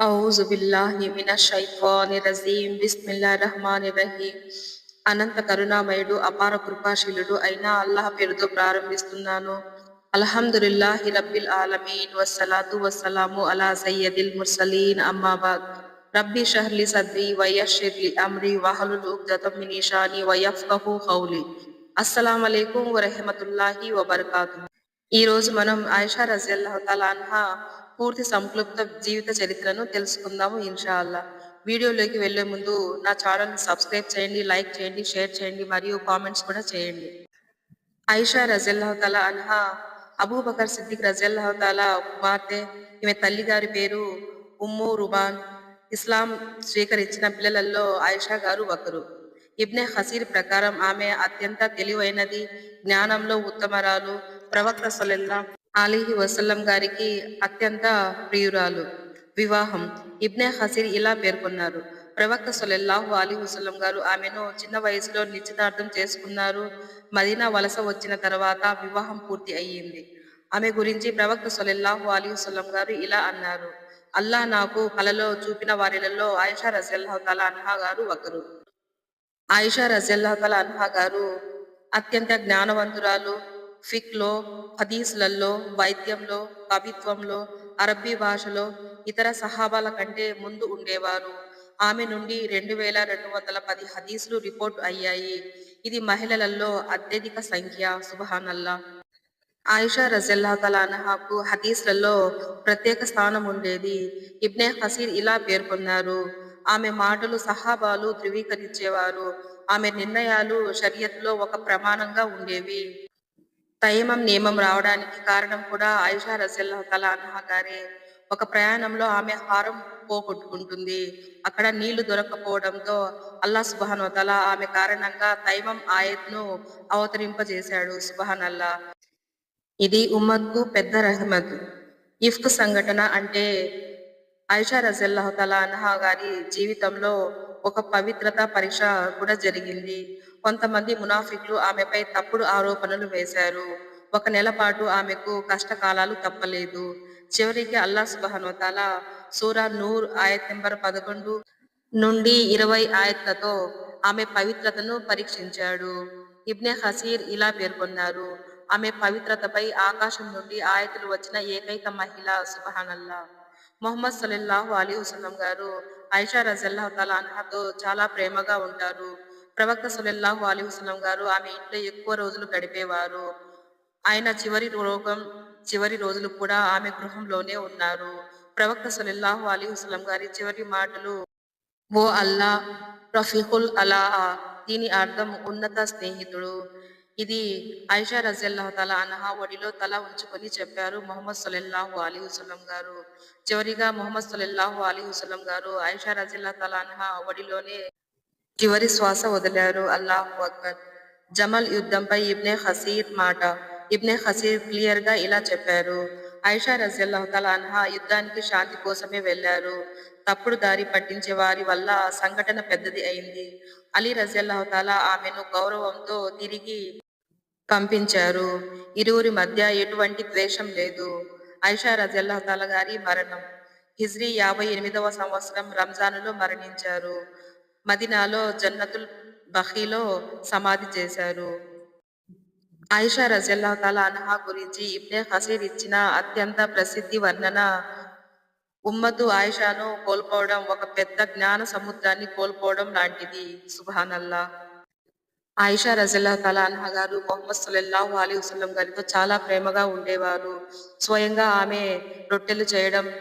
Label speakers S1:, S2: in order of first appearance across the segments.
S1: ఔజు బిల్లాహి మినష్ షైత్వానిర్ రజీం బిస్మిల్లాహిర్ రహ్మానిర్ రహీం అనంత కరుణామయుడు అపార కృపాశీలుడు అయిన అల్లాహ్ పేరుతో ప్రారంభిస్తున్నాను అల్హమ్దులిల్లాహి రబ్బిల్ ఆలమీన్ వస్సలాతు వస్సలాము అలా సయ్యదిల్ ముర్సలీన్ అమ్మాబాద్ రబ్బి షహ్లి సద్రి వయషిర్లి అమ్రి వహలుల్ ఉగ్దతం మిన్ ఇషాని వయఫ్కహు ఖౌలి అస్సలాము అలైకుం వరహమతుల్లాహి వబర్కాతు ఈ రోజు మనం ఆయిషా రజియల్లాహు తాలా అన్హా పూర్తి సంక్లుప్త జీవిత చరిత్రను తెలుసుకుందాము ఇన్షాల్లా వీడియోలోకి వెళ్ళే ముందు నా ఛానల్ సబ్స్క్రైబ్ చేయండి లైక్ చేయండి షేర్ చేయండి మరియు కామెంట్స్ కూడా చేయండి. ఐషా రజల్లాహతాల అన్హా అబూబకర్ సిద్దిక్ రజల్లాహతాల కుమార్తె ఈమె తల్లి గారి పేరు ఉమ్ము రుబాన్. ఇస్లాం స్వీకరించిన పిల్లలలో ఆయిషా గారు ఒకరు. ఇబ్నె హసీర్ ప్రకారం ఆమె అత్యంత తెలివైనది జ్ఞానంలో ఉత్తమరాలు ప్రవక్త సొలెల్లా అలీహి వసల్లం గారికి అత్యంత ప్రియురాలు. వివాహం. ఇబ్నే హసీర్ ఇలా పేర్కొన్నారు. ప్రవక్త సొలెల్లాహు అలీ వసల్లం గారు ఆమెను చిన్న వయసులో నిశ్చితార్థం చేసుకున్నారు. మదీనా వలస వచ్చిన తర్వాత వివాహం పూర్తి అయ్యింది. ఆమె గురించి ప్రవక్త సొలెల్లాహు అలీ వసల్లం గారు ఇలా అన్నారు. అల్లా నాకు కలలో చూపిన వారిలలో ఆయిషా రజల్లాహుతాల అన్హా గారు ఒకరు. ఆయిషా రజల్లాహుతాల అన్హా గారు అత్యంత జ్ఞానవంతురాలు. ఫిక్లో హదీస్లలో వైద్యంలో కవిత్వంలో అరబ్బీ భాషలో ఇతర సహాబాల కంటే ముందు ఉండేవారు. ఆమె నుండి రెండు వేల రెండు వందల పది హదీసులు రిపోర్ట్ అయ్యాయి. ఇది మహిళలలో అత్యధిక సంఖ్య. సుబహానల్లా ఆయిషా రజల్లా తలానహాకు హదీస్లలో ప్రత్యేక స్థానం ఉండేది. ఇబ్నే హసీర్ ఇలా పేర్కొన్నారు. ఆమె మాటలు సహాబాలు ధృవీకరించేవారు. ఆమె నిర్ణయాలు షరియత్లో ఒక ప్రమాణంగా ఉండేవి. తైమం నియమం రావడానికి కారణం కూడా ఆయిషా రజల్లా తల అన్హా గారే. ఒక ప్రయాణంలో ఆమె హారం పోగొట్టుకుంటుంది అక్కడ నీళ్ళు దొరకపోవడంతో అల్లా సుబహాన్ వతల ఆమె కారణంగా తైమం ఆయత్ను అవతరింపజేశాడు సుబహాన్ అల్లా ఇది ఉమ్మద్కు పెద్ద రహమత్. ఇఫ్క్ సంఘటన అంటే ఐషా రజల్లాహ్ తలా అన్హా గారి జీవితంలో ఒక పవిత్రత పరీక్ష కూడా జరిగింది. కొంతమంది మునాఫిక్లు ఆమెపై తప్పుడు ఆరోపణలు వేశారు. ఒక నెల పాటు ఆమెకు కష్టకాలాలు తప్పలేదు. చివరికి అల్లా సుబహనోతాల సూరా నూర్ ఆయత్ నెంబర్ పదకొండు నుండి ఇరవై ఆయత్లతో ఆమె పవిత్రతను పరీక్షించాడు. ఇబ్నె హసీర్ ఇలా పేర్కొన్నారు. ఆమె పవిత్రతపై ఆకాశం నుండి ఆయతులు వచ్చిన ఏకైక మహిళ సుబహానల్లా మొహమ్మద్ సలీల్లాహు అలీ హుసలం గారు ఐషా రజల్లాహు తలా అన్హాతో చాలా ప్రేమగా ఉంటారు. ప్రవక్త సులెల్లాహు అలీ వసలం గారు ఆమె ఇంట్లో ఎక్కువ రోజులు గడిపేవారు. ఆయన చివరి రోగం చివరి రోజులు కూడా ఆమె గృహంలోనే ఉన్నారు. ప్రవక్త సులెల్లాహు అలీ వసలం గారి చివరి మాటలు ఓ అల్లా రఫీహుల్ అలా దీని అర్థం ఉన్నత స్నేహితుడు. ఇది ఐషా రజల్లాహ్ తల అనహా ఒడిలో తల ఉంచుకొని చెప్పారు మొహమ్మద్ సొలెల్లాహు అలీ వసలం గారు. చివరిగా మొహమ్మద్ సొలెల్లాహు అలీ వసలం గారు ఐషా రజల్లా తల అనహా ఒడిలోనే చివరి శ్వాస వదిలారు అల్లాహు అక్బర్. జమల్ యుద్ధంపై ఇబ్నే హసీర్ మాట ఇబ్నే హసీర్ క్లియర్గా ఇలా చెప్పారు ఐషా రజల్లాహ్ అన్హా యుద్ధానికి శాంతి కోసమే వెళ్ళారు తప్పుడు దారి పట్టించే వారి వల్ల సంఘటన పెద్దది అయింది. అలీ రజల్లాహ్ ఆమెను గౌరవంతో తిరిగి పంపించారు. ఇరువురి మధ్య ఎటువంటి ద్వేషం లేదు. ఐషా రజల్లా గారి మరణం. హిజ్రీ యాభై ఎనిమిదవ సంవత్సరం రంజానులో మరణించారు. మదినాలో జన్నతుల్ బహీలో సమాధి చేశారు. ఆయిషా రజల్లా తాల అన్హా గురించి ఇబ్నే హసీర్ ఇచ్చిన అత్యంత ప్రసిద్ధి వర్ణన ఉమ్మతు ఆయిషాను కోల్పోవడం ఒక పెద్ద జ్ఞాన సముద్రాన్ని కోల్పోవడం లాంటిది. సుభానల్లా. ఆయిషా రజల్లా తలా అన్హా గారు మొహమ్మద్ సల్లల్లాహు అలీ వసలం గారితో చాలా ప్రేమగా ఉండేవారు. స్వయంగా ఆమె రొట్టెలు చేయడం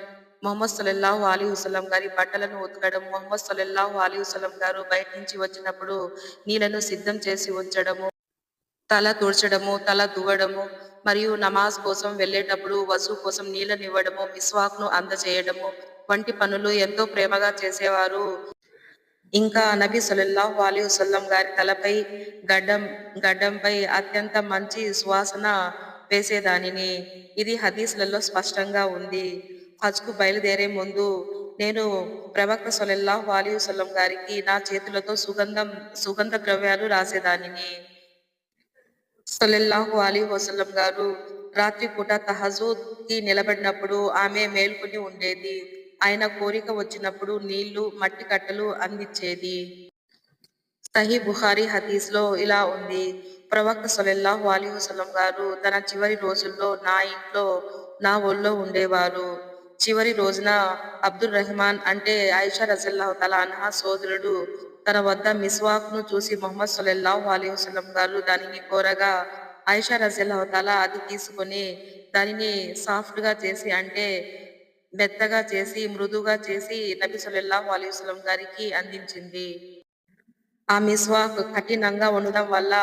S1: మొహమ్మద్ సల్లల్లాహు అలీ వసలం గారి బట్టలను ఉతకడం మొహమ్మద్ సల్లల్లాహు అలీ వసలం గారు బయట నుంచి వచ్చినప్పుడు నీళ్ళను సిద్ధం చేసి ఉంచడము తల తుడ్చడము తల దువ్వడము మరియు నమాజ్ కోసం వెళ్ళేటప్పుడు వసు కోసం నీళ్ళనివ్వడము మిస్వాక్ను అందజేయడము వంటి పనులు ఎంతో ప్రేమగా చేసేవారు. ఇంకా నబీ సల్లల్లాహు అలీ వసల్లం గారి తలపై గడ్డం గడ్డంపై అత్యంత మంచి సువాసన వేసేదానిని. ఇది హదీస్లలో స్పష్టంగా ఉంది. హజ్కు బయలుదేరే ముందు నేను ప్రవక్త సొలెల్లా అలీ సొల్లం గారికి నా చేతులతో సుగంధం సుగంధ ద్రవ్యాలు రాసేదానిని. సొలెల్లాహు అలీ వసల్లం గారు రాత్రి పూట తహజూద్కి నిలబడినప్పుడు ఆమె మేల్కొని ఉండేది. ఆయన కోరిక వచ్చినప్పుడు నీళ్ళు మట్టి కట్టలు అందించేది. సహీ బుఖారి హదీస్లో ఇలా ఉంది. ప్రవక్త సొలెల్లాహు అలీ వసలం గారు తన చివరి రోజుల్లో నా ఇంట్లో నా ఒళ్ళో ఉండేవారు. చివరి రోజున అబ్దుల్ రెహమాన్ అంటే ఐషా రజల్లాహు తల అన్హా సోదరుడు. తన వద్ద మిస్వాక్ను చూసి మొహమ్మద్ సొలెల్లాహు అలీ వసలం గారు దానిని కోరగా ఐషా రజల్లాహు తల అది తీసుకొని దానిని సాఫ్ట్గా చేసి అంటే మెత్తగా చేసి మృదుగా చేసి నబి సొలెల్లాహు అలీ వసలం గారికి అందించింది. ఆ మిస్వాక్ కఠినంగా ఉండడం వల్ల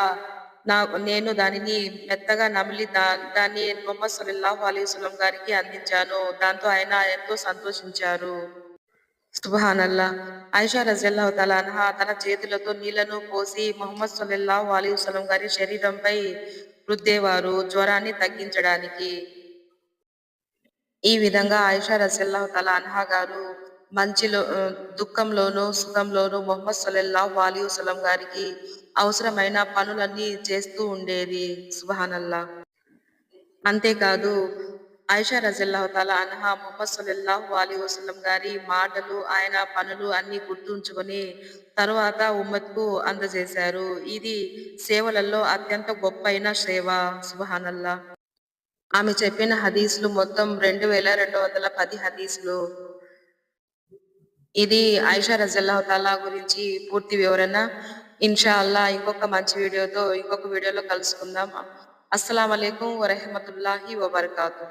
S1: నా నేను దానిని మెత్తగా నమిలి దా దాన్ని మొహమ్మద్ సల్లల్లాహు అలీస్లం గారికి అందించాను. దాంతో ఆయన ఎంతో సంతోషించారు. సుబహానల్లా ఐషా రజల్లాహు తలాన్హా తన చేతులతో నీళ్ళను పోసి మొహమ్మద్ సల్లల్లాహు అలీస్లం గారి శరీరంపై రుద్దేవారు జ్వరాన్ని తగ్గించడానికి. ఈ విధంగా ఆయిషా రసల్లాహు తలాన్హా గారు మంచిలో దుఃఖంలోనూ సుఖంలోనూ మొహమ్మద్ సల్లల్లాహు అలీ వసలం గారికి అవసరమైన పనులన్నీ చేస్తూ ఉండేది సుబహానల్లా అంతేకాదు ఆయిషా రజల్లాహు తాలా అన్హా మొహమ్మద్ సల్లల్లాహు అలీ వసలం గారి మాటలు ఆయన పనులు అన్ని గుర్తుంచుకొని తరువాత ఉమ్మత్కు అందజేశారు. ఇది సేవలలో అత్యంత గొప్పైన సేవ సుబహానల్లా ఆమె చెప్పిన హదీసులు మొత్తం రెండు వేల రెండు వందల పది హదీసులు. ఇది ఆయిషా రజల్లా తాలా గురించి పూర్తి వివరణ. ఇన్షా అల్లా ఇంకొక మంచి వీడియోతో ఇంకొక వీడియోలో కలుసుకుందాం. అస్సలం అయికం వరహమతుల్లాహి వబర్కాతు